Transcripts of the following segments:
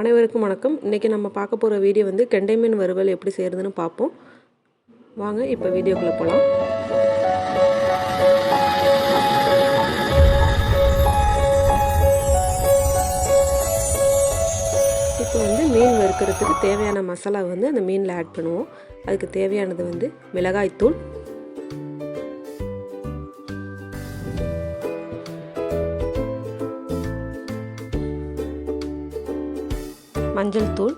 அனைவருக்கும் வணக்கம். இன்றைக்கி நம்ம பார்க்க போகிற வீடியோ வந்து கெண்டை மீன் வறுவல் எப்படி செய்கிறதுன்னு பார்ப்போம். வாங்க இப்போ வீடியோக்குள்ளே போகலாம் இப்போ வந்து மீன் வறுக்கிறதுக்கு தேவையான மசாலா வந்து அந்த மீனில் ஆட் பண்ணுவோம். அதுக்கு தேவையானது வந்து மிளகாய்த்தூள் மஞ்சள் தூள்.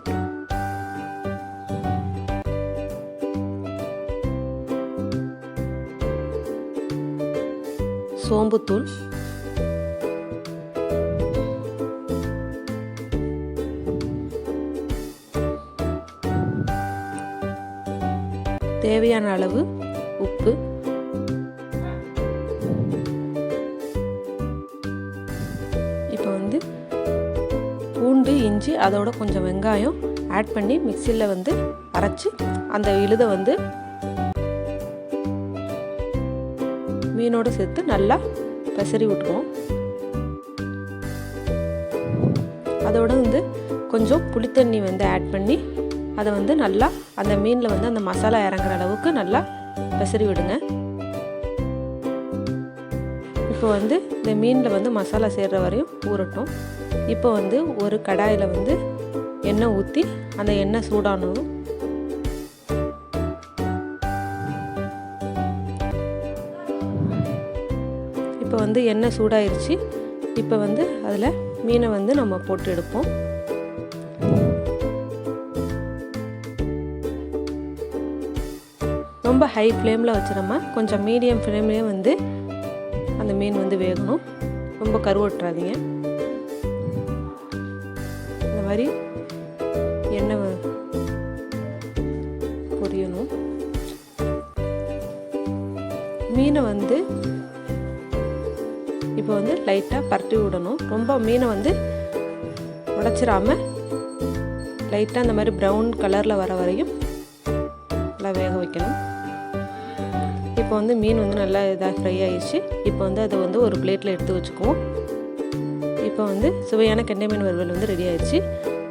சோம்புத்தூள் தேவையான அளவு பூண்டு இஞ்சி அதோட கொஞ்சம் வெங்காயம் ஆட் பண்ணி மிக்சியில் வந்து அரைச்சி அந்த இழுதை வந்து மீனோடு சேர்த்து நல்லா பெசரி விட்டுருவோம். அதோட வந்து கொஞ்சம் புளித்தண்ணி வந்து ஆட் பண்ணி அதை வந்து நல்லா அந்த மீனில் வந்து அந்த மசாலா இறங்குற அளவுக்கு நல்லா பெசரி விடுங்க. இப்போ வந்து இந்த மீனில் வந்து மசாலா சேர்கிற வரையும் ஊறட்டும். இப்போ வந்து ஒரு கடாயில் வந்து எண்ணெய் ஊற்றி அந்த எண்ணெய் சூடானதும் இப்போ வந்து எண்ணெய் சூடாயிருச்சு. இப்போ வந்து அதில் மீனை வந்து நம்ம போட்டு எடுப்போம். ரொம்ப ஹை ஃப்ளேமில் வச்சிடாம கொஞ்சம் மீடியம் ஃப்ளேம்லேயே வந்து அந்த மீன் வந்து வேகணும். ரொம்ப கருவட்டுறாதீங்க மாதிரி எண்ணெய் பொரியணும்? மீனை வந்து இப்போ வந்து லைட்டாக பரட்டி விடணும். ரொம்ப மீனை வந்து உடச்சிடாம லைட்டாக அந்த மாதிரி ப்ரௌன் கலரில் வர வரையும் நல்லா வேக வைக்கணும். இப்போ வந்து மீன் வந்து நல்லா இதாக ஃப்ரை ஆயிடுச்சு. இப்போ வந்து அதை வந்து ஒரு பிளேட்டில் எடுத்து வச்சுக்குவோம். இப்போ வந்து சுவையான கெண்டை மீன் வறுவல் வந்து ரெடி ஆயிடுச்சு.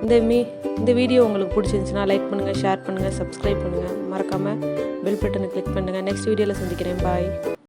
இந்த மீ இந்த வீடியோ உங்களுக்கு பிடிச்சிருந்துச்சுன்னா லைக் பண்ணுங்கள் ஷேர் பண்ணுங்கள் சப்ஸ்கிரைப் பண்ணுங்கள் மறக்காமல் பெல் பட்டனை கிளிக் பண்ணுங்கள் நெக்ஸ்ட் வீடியோவில் சந்திக்கிறேன். பாய்